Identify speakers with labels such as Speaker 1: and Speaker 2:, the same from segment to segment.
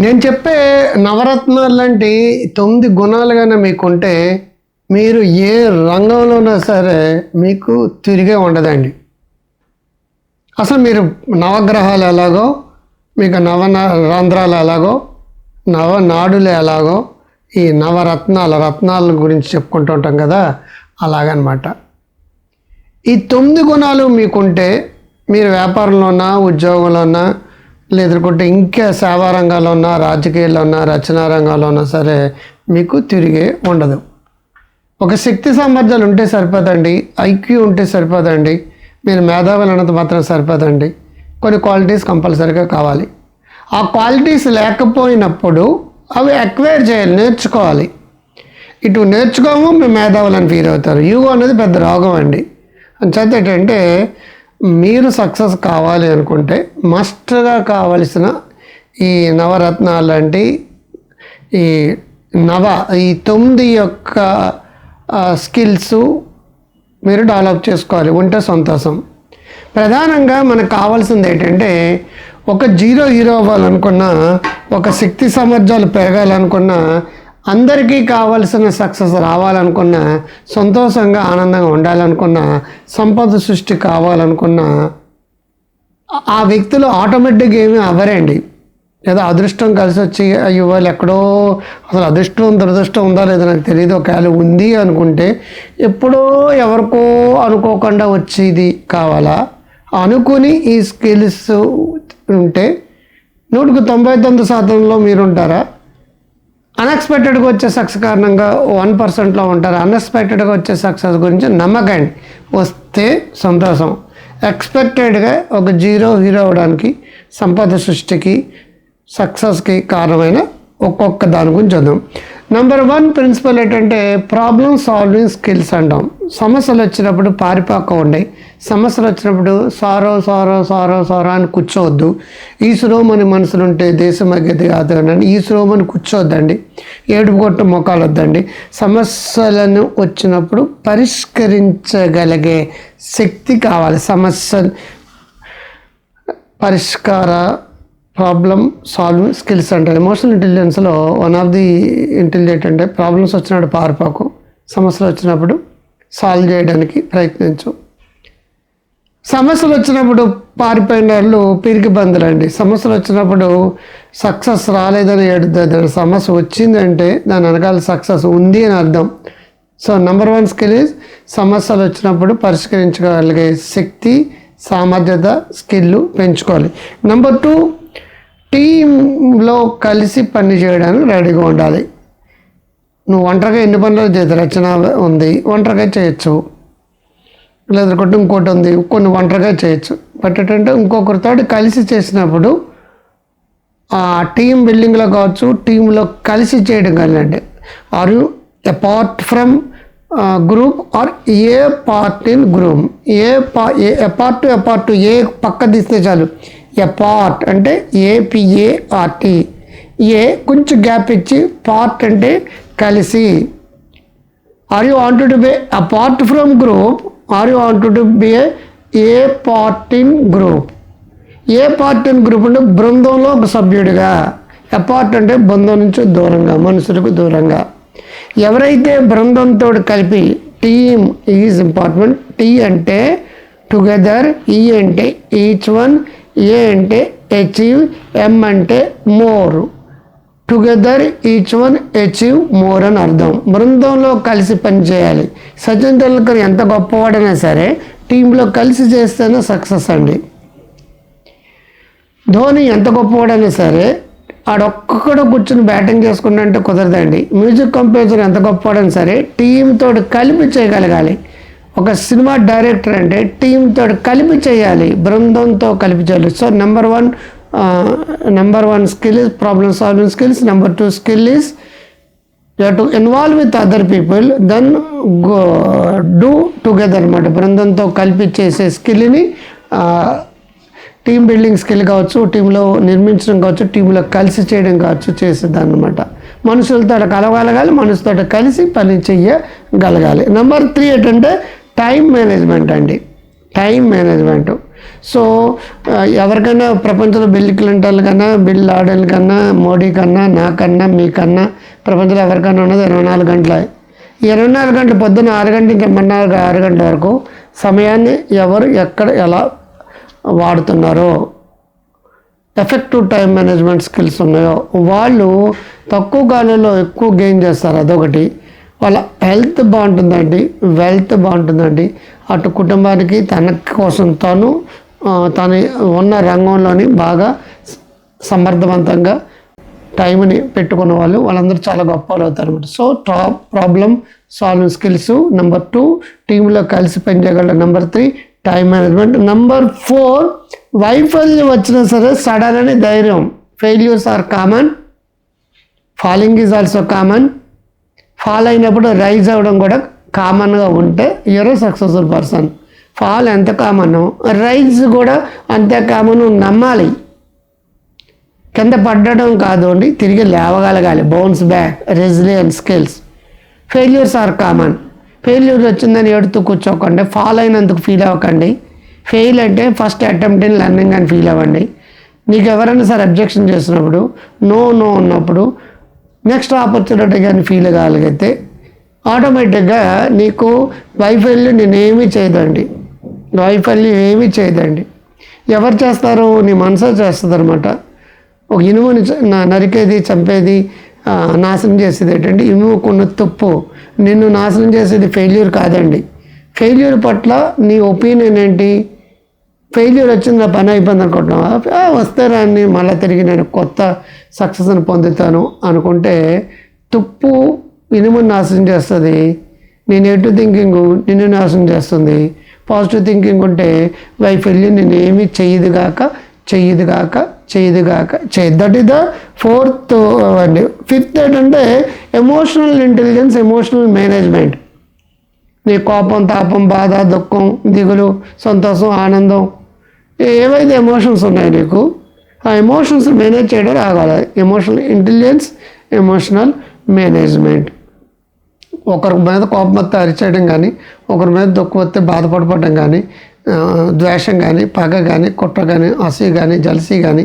Speaker 1: నేను చెప్పే నవరత్నాలు లాంటి తొమ్మిది గుణాలుగానే మీకుంటే మీరు ఏ రంగంలోనా సరే మీకు తిరిగే ఉండదండి. అసలు మీరు నవగ్రహాలు ఎలాగో మీకు నవ రంధ్రాలు ఎలాగో నవనాడులు ఎలాగో ఈ నవరత్నాల రత్నాల గురించి చెప్పుకుంటూ ఉంటాం కదా అలాగనమాట. ఈ తొమ్మిది గుణాలు మీకుంటే మీరు వ్యాపారంలోనా ఉద్యోగంలోనా లేదనుకుంటే ఇంకా సేవా రంగాల్లో ఉన్నా రాజకీయాల్లో ఉన్నా రచనా రంగాల్లో ఉన్నా సరే మీకు తిరిగే ఉండదు. ఒక శక్తి సామర్థ్యాలు ఉంటే సరిపోదండి ఐక్యూ ఉంటే సరిపోదండి మీరు మేధావులు అన్నది మాత్రం సరిపోదండి. కొన్ని క్వాలిటీస్ కంపల్సరీగా కావాలి. ఆ క్వాలిటీస్ లేకపోయినప్పుడు అవి అక్వైర్ చేయాలి నేర్చుకోవాలి. ఇటు నేర్చుకోము మేము మేధావులని ఫీల్ అవుతారు. యూగో అనేది పెద్ద రోగం అండి. అంచేత ఏంటంటే మీరు సక్సెస్ కావాలి అనుకుంటే మస్ట్గా కావలసిన ఈ నవరత్నాలు లాంటి ఈ నవ ఈ తొమ్మిది యొక్క స్కిల్స్ మీరు డెవలప్ చేసుకోవాలి. ఉంటే సంతోషం. ప్రధానంగా మనకు కావాల్సింది ఏంటంటే ఒక జీరో హీరో అవ్వాలనుకున్న ఒక శక్తి సామర్థ్యాలు పెరగాలనుకున్నా అందరికీ కావలసిన సక్సెస్ రావాలనుకున్న సంతోషంగా ఆనందంగా ఉండాలనుకున్న సంపద సృష్టి కావాలనుకున్న ఆ వ్యక్తులు ఆటోమేటిక్గా ఏమీ అవ్వరండి. లేదా అదృష్టం కలిసి వచ్చి అయ్యో వాళ్ళు ఎక్కడో అసలు అదృష్టం దురదృష్టం ఉందా లేదో నాకు తెలియదు ఒకవేళ ఉంది అనుకుంటే ఎప్పుడో ఎవరికో అనుకోకుండా వచ్చేది కావాలా? అనుకుని ఈ స్కిల్స్ ఉంటే నూటికి తొంభై తొమ్మిది శాతంలో మీరు ఉంటారా అన్ఎక్స్పెక్టెడ్గా వచ్చే సక్సెస్ కారణంగా వన్ పర్సెంట్లో ఉంటారు. అన్ఎక్స్పెక్టెడ్గా వచ్చే సక్సెస్ గురించి నమ్మకండి. వస్తే సంతోషం. ఎక్స్పెక్టెడ్గా ఒక జీరో హీరో అవడానికి సంపద సృష్టికి సక్సెస్కి కారణమైన ఒక్కొక్క దాని గురించి చదువు. నెంబర్ వన్ ప్రిన్సిపల్ ఏంటంటే ప్రాబ్లమ్ సాల్వింగ్ స్కిల్స్ అంటాం. సమస్యలు వచ్చినప్పుడు పారిపాకం ఉండే. సమస్యలు వచ్చినప్పుడు సారో సారో సారో సారో అని కూర్చోవద్దు. ఈశ్వరోమని మనసులు ఉంటే దేశం అగ్గది కాదు అని ఈశ్వరోమని కూర్చోవద్దండి ఏడుపు కొట్టు మొక్కలు వద్దండి. సమస్యలను వచ్చినప్పుడు పరిష్కరించగలిగే శక్తి కావాలి. సమస్యలు పరిష్కార ప్రాబ్లమ్ సాల్వింగ్ స్కిల్స్ అంటారు ఎమోషనల్ ఇంటెలిజెన్స్లో వన్ ఆఫ్ ది ఇంటెలిజెంట్ అంటే ప్రాబ్లమ్స్ వచ్చినప్పుడు పారిపోకు సమస్యలు వచ్చినప్పుడు సాల్వ్ చేయడానికి ప్రయత్నించు. సమస్యలు వచ్చినప్పుడు పారిపోయిన వాళ్ళు పిరికి బందులండి సమస్యలు వచ్చినప్పుడు సక్సెస్ రాలేదని ఏడుద్ది. సమస్య వచ్చిందంటే దాని వెనకాల సక్సెస్ ఉంది అని అర్థం. So number one skill is సమస్యలు వచ్చినప్పుడు పరిష్కరించగలిగే శక్తి సామర్థ్యత స్కిల్ పెంచుకోవాలి. నెంబర్ టూ టీంలో కలిసి పని చేయడానికి రెడీగా ఉండాలి. నువ్వు ఒంటరిగా ఎన్ని పనులు చేయదు రచన ఉంది. ఒంటరిగా చేయొచ్చు. లేదంటే ఇంకోటి ఉంది. కొన్ని ఒంటరిగా చేయొచ్చు. బట్ ఏంటంటే ఇంకొకరితో కలిసి చేసినప్పుడు ఆ టీం బిల్డింగ్లో కావచ్చు టీంలో కలిసి చేయడం కానీ are you apart from group are a part in group a పా a apart to apart a పక్క తీస్తే చాలు. ఎపార్ట్ అంటే ఏపీఏఆర్టీ ఏ కొంచెం గ్యాప్ ఇచ్చి పార్ట్ అంటే కలిసి. Are you want to be apart from group are you want to be a part in group a part in group అంటే బృందంలో ఒక సభ్యుడిగా. అపార్ట్ అంటే బృందం నుంచి దూరంగా మనుషులకు దూరంగా. ఎవరైతే బృందంతో కలిపి టీమ్ ఈజ్ ఇంపార్టెంట్ టీ అంటే టుగెదర్ ఈ e అంటే ఈచ్ వన్ ఏ అంటే అచీవ్ ఎం అంటే more together each one achieve more అని అర్థం. బృందంలో కలిసి పనిచేయాలి సచిన్ టెండూల్కర్ ఎంత గొప్పవాడైనా సరే టీంలో కలిసి చేస్తేనే సక్సెస్ అండి. ధోని ఎంత గొప్పవాడైనా సరే ఆడొక్కడు కూర్చుని బ్యాటింగ్ చేసుకుంటే కుదరదండి. మ్యూజిక్ కంపోజర్ ఎంత గొప్పవాడైనా సరే టీంతో కలిపి చేయగలగాలి. ఒక సినిమా డైరెక్టర్ అంటే టీంతో కలిపి చేయాలి బృందంతో కలిపి చేయాలి. So number one number one skill is problem solving skills number two skill is you to involve with other people then go do together అనమాట బృందంతో కలిపి చేసే స్కిల్ని టీమ్ బిల్డింగ్ స్కిల్ కావచ్చు టీంలో నిర్మించడం కావచ్చు టీంలో కలిసి చేయడం కావచ్చు చేసేదన్నమాట. అనమాట మనుషులతో కలగలగాలి మనుషులతో కలిసి పని చెయ్యగలగాలి. నెంబర్ త్రీ ఏంటంటే టైం మేనేజ్మెంట్ అండి. Time management. సో ఎవరికైనా ప్రపంచంలో బిల్ క్లింటన్ కన్నా బిల్ లాడెన్ కన్నా మోడీ కన్నా నాకన్నా మీకన్నా ప్రపంచంలో ఎవరికన్నా ఉన్నది ఇరవై నాలుగు గంటల. ఇరవై నాలుగు గంటలు పొద్దున్న ఆరు గంటల నుంచి మన్నాడు ఆరు గంటల వరకు సమయాన్ని ఎవరు ఎక్కడ ఎలా వాడుతున్నారో ఎఫెక్టివ్ టైం మేనేజ్మెంట్ స్కిల్స్ ఉన్నాయో వాళ్ళు తక్కువ కాలంలో ఎక్కువ గెయిన్ చేస్తారు. అదొకటి. వాళ్ళ హెల్త్ బాగుంటుందండి వెల్త్ బాగుంటుందండి. అటు కుటుంబానికి తన కోసం తను తన ఉన్న రంగంలోని బాగా సమర్థవంతంగా టైంని పెట్టుకున్న వాళ్ళు వాళ్ళందరూ చాలా గొప్ప వాళ్ళు అవుతారు అనమాట so top problem solving skills number two టీంలో కలిసి పనిచేయగలరు number three time management. Number four వైఫల్యం వచ్చినా సరే సడన్ అని ధైర్యం. Failures are common. Falling is also common. Fall అయినప్పుడు రైజ్ అవ్వడం కూడా కామన్గా ఉంటే యూర్ సక్సెస్ఫుల్ పర్సన్ ఫాల్ ఎంత కామన్ రైజ్ కూడా అంతే కామన్ నమ్మాలి. కింద పడడం కాదు అండి తిరిగి లేవగలగాలి. Bounce back resilien skills failures are common failure వచ్చిందని ఎడుతూ కూర్చోకండి ఫాల్ అయినందుకు ఫీల్ అవ్వకండి. ఫెయిల్ అంటే ఫస్ట్ అటెంప్ట్ ఇన్ లర్నింగ్ అని ఫీల్ అవ్వండి. నీకు ఎవరైనా సరే అబ్జెక్షన్ చేసినప్పుడు నో నో ఉన్నప్పుడు నెక్స్ట్ ఆపర్చునిటీ కానీ ఫీల్ కాగలిగితే ఆటోమేటిక్గా నీకు వైఫల్యం నేనేమీ చేయదండి. వైఫల్యం ఏమీ చేయదండి. ఎవరు చేస్తారు నీ మనసే చేస్తుంది అనమాట ఒక ఇనుముని నరికేది చంపేది నాశనం చేసేది ఏంటంటే ఇనుము కొన్న తుప్పు. నిన్ను నాశనం చేసేది ఫెయిల్యూర్ కాదండి. ఫెయిల్యూర్ పట్ల నీ ఒపీనియన్ ఏంటి? ఫెయిల్యూర్ వచ్చింది? నా పని అయిపోయింది అనుకుంటున్నావా? వస్తే రాని మళ్ళీ తిరిగి నేను కొత్త సక్సెస్ని పొందుతాను అనుకుంటే తుప్పు ఇనుముని నాశనం చేస్తుంది. నీ నెగిటివ్ థింకింగ్ నిన్ను నాశనం చేస్తుంది. పాజిటివ్ థింకింగ్ ఉంటే వైఫల్యం నేను ఏమీ చెయ్యదు కాక చెయ్యదు కాక దట్ ఈస్ ద ఫోర్త్ అండి. ఫిఫ్త్ ఏంటంటే ఎమోషనల్ ఇంటెలిజెన్స్ ఎమోషనల్ మేనేజ్మెంట్ నీ కోపం తాపం బాధ దుఃఖం దిగులు సంతోషం ఆనందం ఏవైతే ఎమోషన్స్ ఉన్నాయో నీకు ఆ ఎమోషన్స్ మేనేజ్ చేయడం రావాలి. ఎమోషనల్ ఇంటెలిజెన్స్ ఎమోషనల్ మేనేజ్మెంట్ ఒకరి మీద కోపం వస్తే అరిచేయడం కానీ ఒకరి మీద దుఃఖం వస్తే బాధపడిపోవడం కానీ ద్వేషం కానీ పగ కానీ కుట్ర కానీ అసూ కానీ జలసీ కానీ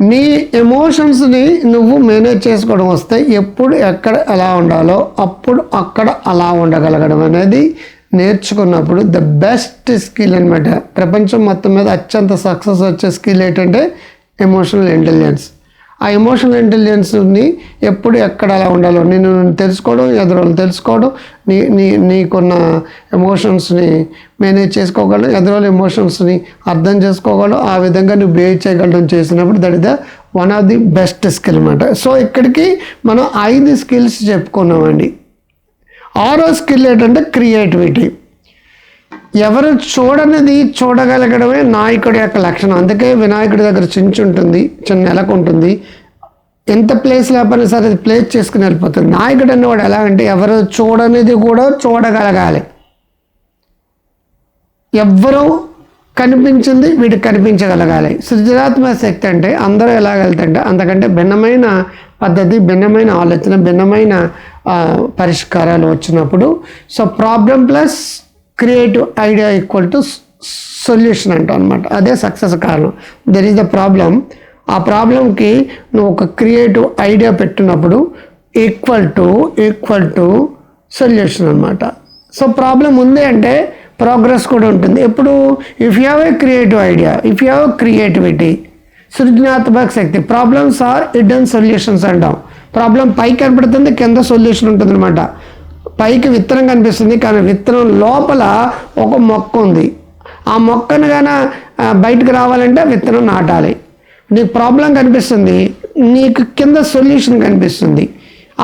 Speaker 1: నీ ఎమోషన్స్ని నువ్వు మేనేజ్ చేసుకోవడం వస్తే ఎప్పుడు ఎక్కడ ఎలా ఉండాలో అప్పుడు అక్కడ అలా ఉండగలగడం అనేది నేర్చుకున్నప్పుడు ద బెస్ట్ స్కిల్ అనమాట ప్రపంచం మొత్తం మీద అత్యంత సక్సెస్ వచ్చే స్కిల్ ఏంటంటే ఎమోషనల్ ఇంటెలిజెన్స్ ఆ ఎమోషనల్ ఇంటెలిజెన్స్ని ఎప్పుడు ఎక్కడ అలా ఉండాలో నేను తెలుసుకోవడం ఎదురు తెలుసుకోవడం నీ నీ నీకున్న ఎమోషన్స్ని మేనేజ్ చేసుకోగలడం ఎదురు ఎమోషన్స్ని అర్థం చేసుకోగలడం ఆ విధంగా నువ్వు బిహేవ్ చేయగలడం చేసినప్పుడు that is the one of the best skill అనమాట సో ఇక్కడికి మనం ఐదు స్కిల్స్ చెప్పుకున్నామండి. ఆరో స్కిల్ ఏంటంటే క్రియేటివిటీ. ఎవరు చూడనిది చూడగలగడమే నాయకుడి యొక్క లక్షణం. అందుకే వినాయకుడి దగ్గర చించి ఉంటుంది చిన్న నెలకు ఉంటుంది. ఎంత ప్లేస్ లేకపోయినా సరే అది ప్లేస్ చేసుకుని వెళ్ళిపోతుంది. నాయకుడు అన్నవాడు ఎలా అంటే ఎవరు చూడనిది కూడా చూడగలగాలి. ఎవ్వరూ కనిపించింది వీడికి కనిపించగలగాలి. సృజనాత్మక శక్తి అంటే అందరూ ఎలా వెళ్తుంటే అంతకంటే భిన్నమైన పద్ధతి భిన్నమైన ఆలోచన భిన్నమైన పరిష్కారాలు వచ్చినప్పుడు so problem plus creative idea equal to solution అంటాం అనమాట అదే సక్సెస్ కారణం. దెర్ ఈస్ ద ప్రాబ్లం ఆ ప్రాబ్లంకి నువ్వు ఒక క్రియేటివ్ ఐడియా పెట్టినప్పుడు equal to equal to solution అనమాట సో ప్రాబ్లం ఉంది అంటే ప్రోగ్రెస్ కూడా ఉంటుంది. ఎప్పుడు? If you have a creative idea if you have creativity సృజనాత్మక శక్తి. ప్రాబ్లమ్స్ ఆర్ ఇడన్ సొల్యూషన్స్ అంటాం. ప్రాబ్లం పైకి కనపడుతుంది కింద సొల్యూషన్ ఉంటుంది అనమాట పైకి విత్తనం కనిపిస్తుంది కానీ విత్తనం లోపల ఒక మొక్క ఉంది. ఆ మొక్కను గాన బయటకు రావాలంటే విత్తనం నాటాలి. నీకు ప్రాబ్లం కనిపిస్తుంది నీకు కింద సొల్యూషన్ కనిపిస్తుంది.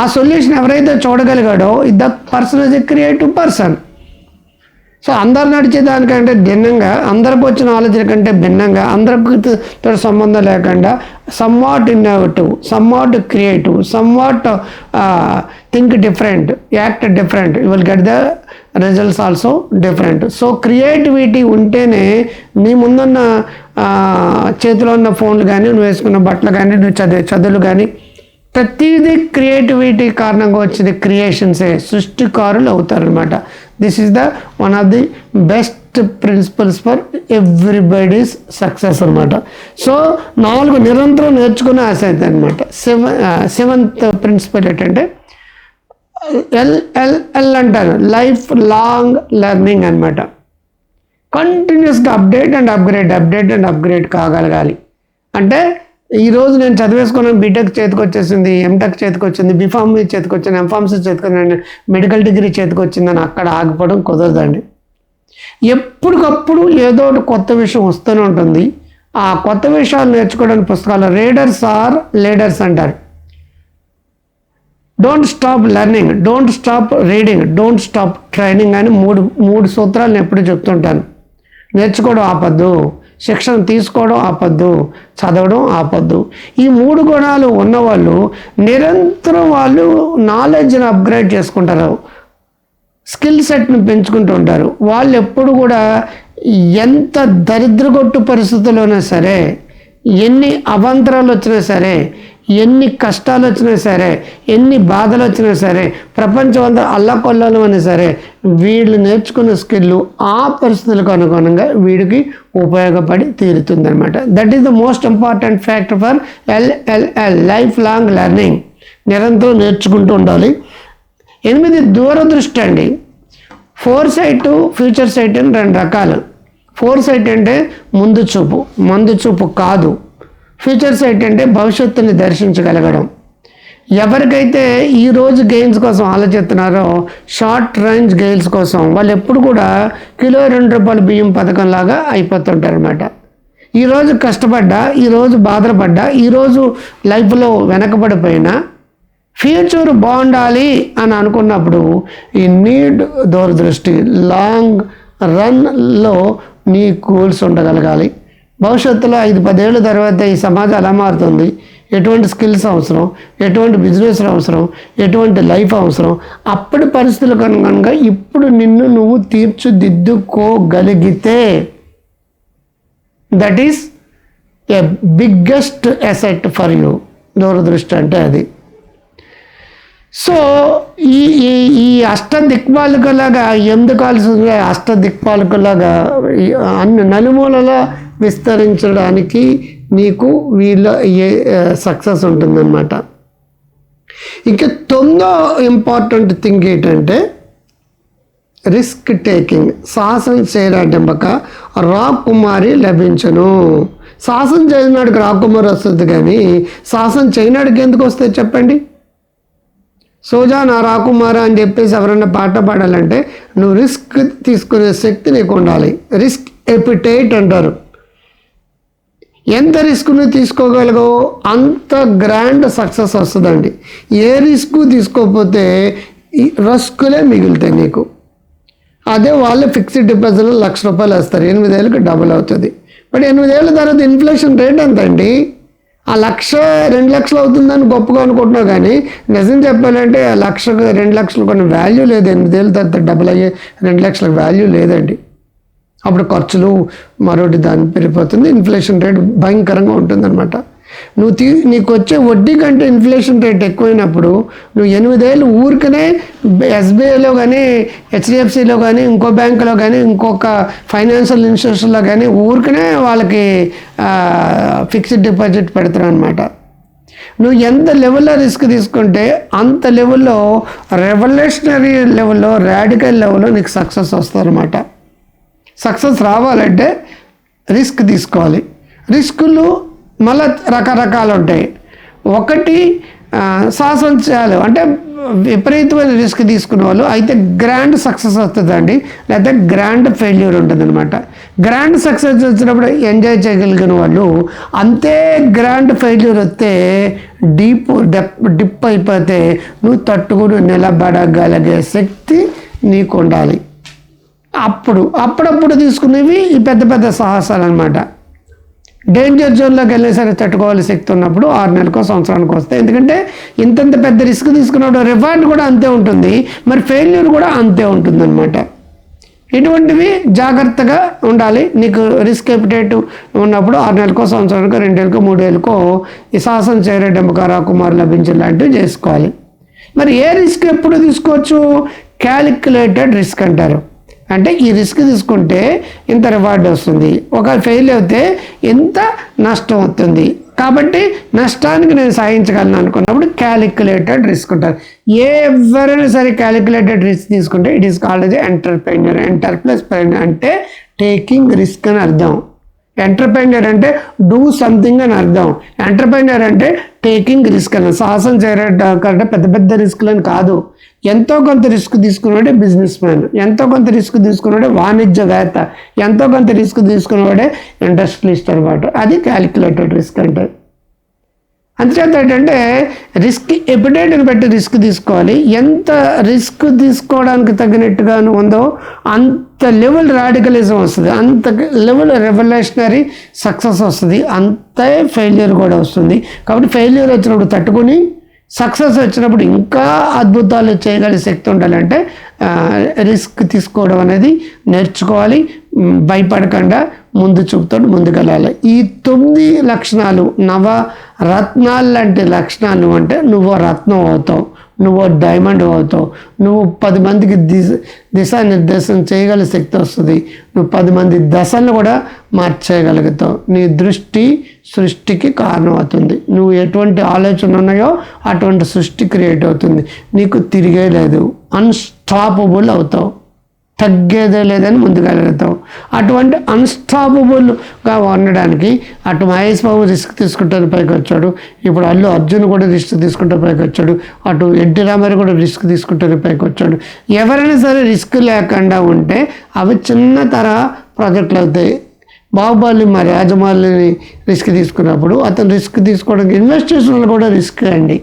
Speaker 1: ఆ సొల్యూషన్ ఎవరైతే చూడగలిగాడో the person is a creative person so అందరు నడిచే దానికంటే భిన్నంగా అందరికి వచ్చిన ఆలోచన కంటే భిన్నంగా అందరితో సంబంధం లేకుండా somewhat innovative somewhat creative somewhat think different act different you will get the results also different so creativity ఉంటేనే నీ ముందున్న చేతిలో ఉన్న ఫోన్లు కానీ నువ్వు వేసుకున్న బట్టలు కానీ నువ్వు చదివే చదువులు కానీ ప్రతిదీ క్రియేటివిటీ కారణంగా వచ్చేది క్రియేషన్సే సృష్టికారులు అవుతారనమాట this is the one of the best principles for everybody's success అనమాట సో నాలుగు నిరంతరం నేర్చుకునే ఆశ అయితే అనమాట సెవెన్ సెవెంత్ ప్రిన్సిపల్ ఏంటంటే ఎల్ ఎల్ ఎల్ అంటారు. లైఫ్ లాంగ్ లెర్నింగ్ అనమాట కంటిన్యూస్గా update and upgrade update and upgrade కాగలగాలి. అంటే ఈరోజు నేను చదివేసుకున్నాను బీటెక్ చేతికి వచ్చేసింది ఎంటెక్ చేతికి వచ్చింది బీఫామ్ చేతికి వచ్చింది ఎంఫామ్సీ చేతికి మెడికల్ డిగ్రీ చేతికి వచ్చిందని అక్కడ ఆగిపోవడం కుదరదండి. ఎప్పటికప్పుడు ఏదో ఒకటి కొత్త విషయం వస్తూనే ఉంటుంది. ఆ కొత్త విషయాలు నేర్చుకోవడానికి పుస్తకాలు రీడర్స్ ఆర్ లీడర్స్ అంటారు. Don't stop learning don't stop reading don't stop training అని మూడు మూడు సూత్రాలను ఎప్పుడు చెప్తుంటాను. నేర్చుకోవడం ఆపద్దు. శిక్షణ తీసుకోవడం ఆపద్దు చదవడం ఆపద్దు. ఈ మూడు గుణాలు ఉన్నవాళ్ళు నిరంతరం వాళ్ళు నాలెడ్జ్ని అప్గ్రేడ్ చేసుకుంటారు. స్కిల్ సెట్ని పెంచుకుంటూ ఉంటారు. వాళ్ళు ఎప్పుడు కూడా ఎంత దరిద్రగొట్టు పరిస్థితుల్లోనే సరే ఎన్ని అవాంతరాలు వచ్చినా సరే ఎన్ని కష్టాలు వచ్చినా సరే ఎన్ని బాధలు వచ్చినా సరే ప్రపంచం అంతా అల్లకొల్లలో అయినా సరే వీళ్ళు నేర్చుకున్న స్కిల్ ఆ పరిస్థితులకు అనుగుణంగా వీడికి ఉపయోగపడి తీరుతుందనమాట that is the most important factor for LLL life long learning నిరంతరం నేర్చుకుంటూ ఉండాలి. ఎనిమిది దూరదృష్టి అండి ఫోర్ సైట్ ఫ్యూచర్ సైట్ అని రెండు రకాలు. ఫోర్ సైట్ అంటే ముందు చూపు ముందు చూపు కాదు. ఫ్యూచర్స్ ఏంటంటే భవిష్యత్తుని దర్శించగలగడం. ఎవరికైతే ఈరోజు గెయిన్స్ కోసం ఆలోచిస్తున్నారో షార్ట్ రేంజ్ గెయిన్స్ కోసం వాళ్ళు ఎప్పుడు కూడా కిలో రెండు రూపాయల బియ్యం పథకం లాగా అయిపోతుంటారు అనమాట ఈరోజు కష్టపడ్డా ఈరోజు బాధపడ్డా ఈరోజు లైఫ్లో వెనకబడిపోయినా ఫ్యూచర్ బాగుండాలి అని అనుకున్నప్పుడు ఈ నీడ్ దూరదృష్టి లాంగ్ రన్లో నీ గోల్స్ ఉండగలగాలి. భవిష్యత్తులో ఐదు పదేళ్ళ తర్వాత ఈ సమాజం ఎలా మారుతుంది. ఎటువంటి స్కిల్స్ అవసరం ఎటువంటి బిజినెస్ అవసరం ఎటువంటి లైఫ్ అవసరం అప్పటి పరిస్థితులు కనుక ఇప్పుడు నిన్ను నువ్వు తీర్చిదిద్దుకోగలిగితే that is a biggest asset for you దూరదృష్టి అంటే అది. సో ఈ ఈ ఈ అష్ట దిక్పాలకులాగా ఎందుకు అష్ట దిక్పాలకులాగా అన్ని నలుమూలలా విస్తరించడానికి నీకు వీళ్ళ ఏ సక్సెస్ ఉంటుందన్నమాట. ఇంకా తొమ్మిదో ఇంపార్టెంట్ థింగ్ ఏంటంటే రిస్క్ టేకింగ్ సాహసం చేయడాటంబక రాకుమారి లభించను. సాహసం చేయనాడికి రాకుమారి వస్తుంది కానీ సాహసం చేయనాడికి ఎందుకు వస్తుంది చెప్పండి? సోజా నా రాకుమార అని చెప్పేసి ఎవరైనా పాట పాడాలంటే నువ్వు రిస్క్ తీసుకునే శక్తి నీకు ఉండాలి. రిస్క్ ఎపిటైట్ అంటారు. ఎంత రిస్క్ను తీసుకోగలగో అంత గ్రాండ్ సక్సెస్ వస్తుందండి. ఏ రిస్క్ తీసుకోకపోతే రస్కులే రిస్కులే మిగులుతాయి నీకు. అదే వాళ్ళు ఫిక్స్డ్ డిపాజిట్లో లక్ష రూపాయలు వేస్తారు. ఎనిమిదేళ్ళకి డబుల్ అవుతుంది. బట్ ఎనిమిదేళ్ళ తర్వాత ఇన్ఫ్లేషన్ రేట్ ఎంత అండి ఆ లక్ష రెండు లక్షలు అవుతుందని గొప్పగా అనుకుంటున్నావు కానీ నిజం చెప్పాలంటే ఆ లక్షకు రెండు లక్షలు కొన్ని వాల్యూ లేదు. ఎనిమిదేళ్ళ తర్వాత డబుల్ అయ్యే రెండు లక్షలకు వాల్యూ లేదండి. అప్పుడు ఖర్చులు మరొకటి దాన్ని పెరిగిపోతుంది. ఇన్ఫ్లేషన్ రేట్ భయంకరంగా ఉంటుందన్నమాట. నువ్వు తీ నీకు వచ్చే వడ్డీ కంటే ఇన్ఫ్లేషన్ రేట్ ఎక్కువైనప్పుడు నువ్వు ఎనిమిదేళ్ళు ఊరికనే ఎస్బీఐలో కానీ హెచ్డిఎఫ్సిలో కానీ ఇంకో బ్యాంకులో కానీ ఇంకొక ఫైనాన్షియల్ ఇన్స్టిట్యూషన్లో కానీ ఊరికనే వాళ్ళకి ఫిక్స్డ్ డిపాజిట్ పెడతారు అనమాట నువ్వు ఎంత లెవెల్లో రిస్క్ తీసుకుంటే అంత లెవెల్లో రెవల్యూషనరీ లెవెల్లో రాడికల్ లెవెల్లో నీకు సక్సెస్ వస్తుందన్నమాట సక్సెస్ రావాలంటే రిస్క్ తీసుకోవాలి. రిస్కులు మళ్ళీ రకరకాలు ఉంటాయి. ఒకటి సాహసం చేయాలి. అంటే విపరీతమైన రిస్క్ తీసుకునే వాళ్ళు అయితే గ్రాండ్ సక్సెస్ వస్తుందండి. లేకపోతే గ్రాండ్ ఫెయిల్యూర్ ఉంటుందన్నమాట. గ్రాండ్ సక్సెస్ వచ్చినప్పుడు ఎంజాయ్ చేయగలిగిన వాళ్ళు అంతే గ్రాండ్ ఫెయిల్యూర్ వస్తే డీప్ డెప్ డిప్ అయిపోతే నువ్వు తట్టుకుని నిలబడగలిగే శక్తి నీకు ఉండాలి అప్పుడు అప్పుడప్పుడు తీసుకునేవి ఈ పెద్ద పెద్ద సాహసాలు అనమాట డేంజర్ జోన్లోకి వెళ్ళినా సరే తట్టుకోవాలి శక్తి ఉన్నప్పుడు ఆరు నెలలకో సంవత్సరానికి వస్తాయి ఎందుకంటే ఇంతంత పెద్ద రిస్క్ తీసుకున్నప్పుడు రివార్డ్ కూడా అంతే ఉంటుంది మరి ఫెయిల్యూర్ కూడా అంతే ఉంటుంది అనమాట ఇటువంటివి జాగ్రత్తగా ఉండాలి. నీకు రిస్క్ ఎపిటేట్ ఉన్నప్పుడు ఆరు నెలలకో సంవత్సరానికో రెండేళ్ళకో మూడేళ్ళకో ఈ సాహసం చేరేటమ్మకారా కుమార్ లభించే లాంటివి చేసుకోవాలి. మరి ఏ రిస్క్ ఎప్పుడు తీసుకోవచ్చు? క్యాలిక్యులేటెడ్ రిస్క్ అంటారు. అంటే ఈ రిస్క్ తీసుకుంటే ఇంత రివార్డ్ వస్తుంది. ఒక ఫెయిల్ అయితే ఎంత నష్టం అవుతుంది కాబట్టి నష్టానికి నేను సాధించగలను అనుకున్నప్పుడు క్యాలిక్యులేటెడ్ రిస్క్ ఉంటుంది. ఎవరైనా సరే క్యాలిక్యులేటెడ్ రిస్క్ తీసుకుంటే ఇట్ ఈస్ కాల్డ్ అది ఎంటర్ప్రెన్యూర్ ఎంటర్ ప్లస్ అంటే టేకింగ్ రిస్క్ అని అర్థం. ఎంటర్ప్రైనర్ అంటే డూ సంథింగ్ అని అర్థం. ఎంటర్ప్రైనర్ అంటే టేకింగ్ రిస్క్ అని సాహసం చేయడం పెద్ద పెద్ద రిస్క్లని కాదు. ఎంతో కొంత రిస్క్ తీసుకున్నవాడే బిజినెస్ మ్యాన్ ఎంతో కొంత రిస్క్ తీసుకున్నవాడే వాణిజ్యవేత్త ఎంతో కొంత రిస్క్ తీసుకున్నవాడే ఇండస్ట్రియలిస్ట్ అనమాట అది క్యాలిక్యులేటెడ్ రిస్క్ అంటే అందుచేత ఏంటంటే రిస్క్ ఎపిడేట్ని బట్టి రిస్క్ తీసుకోవాలి. ఎంత రిస్క్ తీసుకోవడానికి తగినట్టుగా ఉందో అంత లెవెల్ రాడికలిజం వస్తుంది. అంత లెవెల్ రెవల్యూషనరీ సక్సెస్ వస్తుంది. అంతే ఫెయిల్యూర్ కూడా వస్తుంది. కాబట్టి ఫెయిల్యూర్ వచ్చినప్పుడు తట్టుకొని సక్సెస్ వచ్చినప్పుడు ఇంకా అద్భుతాలు చేయగలిగే శక్తి ఉండాలంటే రిస్క్ తీసుకోవడం అనేది నేర్చుకోవాలి. భయపడకుండా ముందు చూపుతో ముందుకెళ్ళాలి. ఈ తొమ్మిది లక్షణాలు నవ రత్నాలు లాంటి లక్షణాలు అంటే నువ్వు రత్నం అవుతావు. నువ్వు డైమండ్ అవుతావు. నువ్వు పది మందికి దిశ దిశానిర్దేశం చేయగల శక్తి వస్తుంది. నువ్వు పది మంది దశలను కూడా మార్చేయగలుగుతావు. నీ దృష్టి సృష్టికి కారణం అవుతుంది నువ్వు ఎటువంటి ఆలోచన ఉన్నాయో అటువంటి సృష్టి క్రియేట్ అవుతుంది. నీకు తిరిగే లేదు. అన్స్టాపబుల్ అవుతావు. తగ్గేదే లేదని ముందుకెళ్ళగలుగుతాం అటువంటి అన్స్టాపబుల్గా ఉండడానికి అటు మహేష్ బాబు రిస్క్ తీసుకుంటారు పైకి వచ్చాడు. ఇప్పుడు అల్లు అర్జున్ కూడా రిస్క్ తీసుకుంటే పైకి వచ్చాడు. అటు ఎన్టీ రామారావు కూడా రిస్క్ తీసుకుంటే పైకి వచ్చాడు. ఎవరైనా సరే రిస్క్ లేకుండా ఉంటే అవి చిన్న తరహా ప్రాజెక్టులు అవుతాయి. బాహుబలి మరి యాజమాన్యని రిస్క్ తీసుకున్నప్పుడు అతను రిస్క్ తీసుకోవడానికి ఇన్వెస్టేషన్లు కూడా రిస్క్ అండి.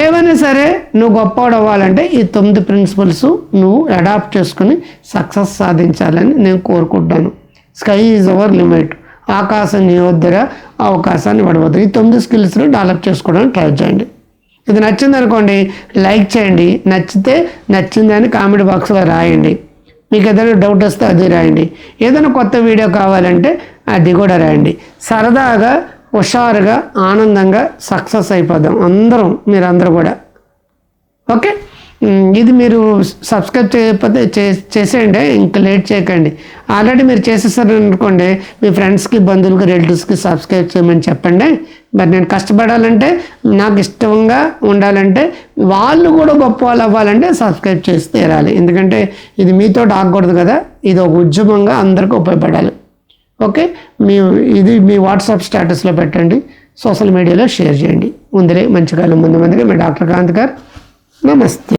Speaker 1: ఏమైనా సరే నువ్వు గొప్పవాడు అవ్వాలంటే ఈ తొమ్మిది ప్రిన్సిపల్స్ నువ్వు అడాప్ట్ చేసుకుని సక్సెస్ సాధించాలని నేను కోరుకుంటాను. స్కై ఈజ్ అవర్ లిమిట్ ఆకాశం నీ వద్దర అవకాశాన్ని పడవద్దు ఈ తొమ్మిది స్కిల్స్ను డెవలప్ చేసుకోవడానికి ట్రై చేయండి. ఇది నచ్చింది అనుకోండి లైక్ చేయండి. నచ్చితే నచ్చింది అని కామెంట్ బాక్స్లో రాయండి. మీకు ఏదైనా డౌట్ వస్తే అది రాయండి. ఏదైనా కొత్త వీడియో కావాలంటే అది కూడా రాయండి. సరదాగా హుషారుగా ఆనందంగా సక్సెస్ అయిపోదాం. అందరం మీరందరూ కూడా. ఓకే? ఇది మీరు సబ్స్క్రైబ్ చేయకపోతే చేసేయండి ఇంకా లేట్ చేయకండి. ఆల్రెడీ మీరు చేసేసారు అనుకోండి మీ ఫ్రెండ్స్కి బంధువులకి రిలేటివ్స్కి సబ్స్క్రైబ్ చేయమని చెప్పండి. మరి నేను కష్టపడాలంటే నాకు ఇష్టంగా ఉండాలంటే వాళ్ళు కూడా గొప్ప వాళ్ళు అవ్వాలంటే సబ్స్క్రైబ్ చేసి తీరాలి. ఎందుకంటే ఇది మీతో ఆగకూడదు కదా ఇది ఒక ఉద్యమంగా అందరికీ ఉపయోగపడాలి. ఓకే? మీ ఇది మీ వాట్సాప్ స్టేటస్లో పెట్టండి. సోషల్ మీడియాలో షేర్ చేయండి. ముందరే మంచి కాలం ముందు ముందుగా మీ డాక్టర్ కాంత్ గారు. నమస్తే.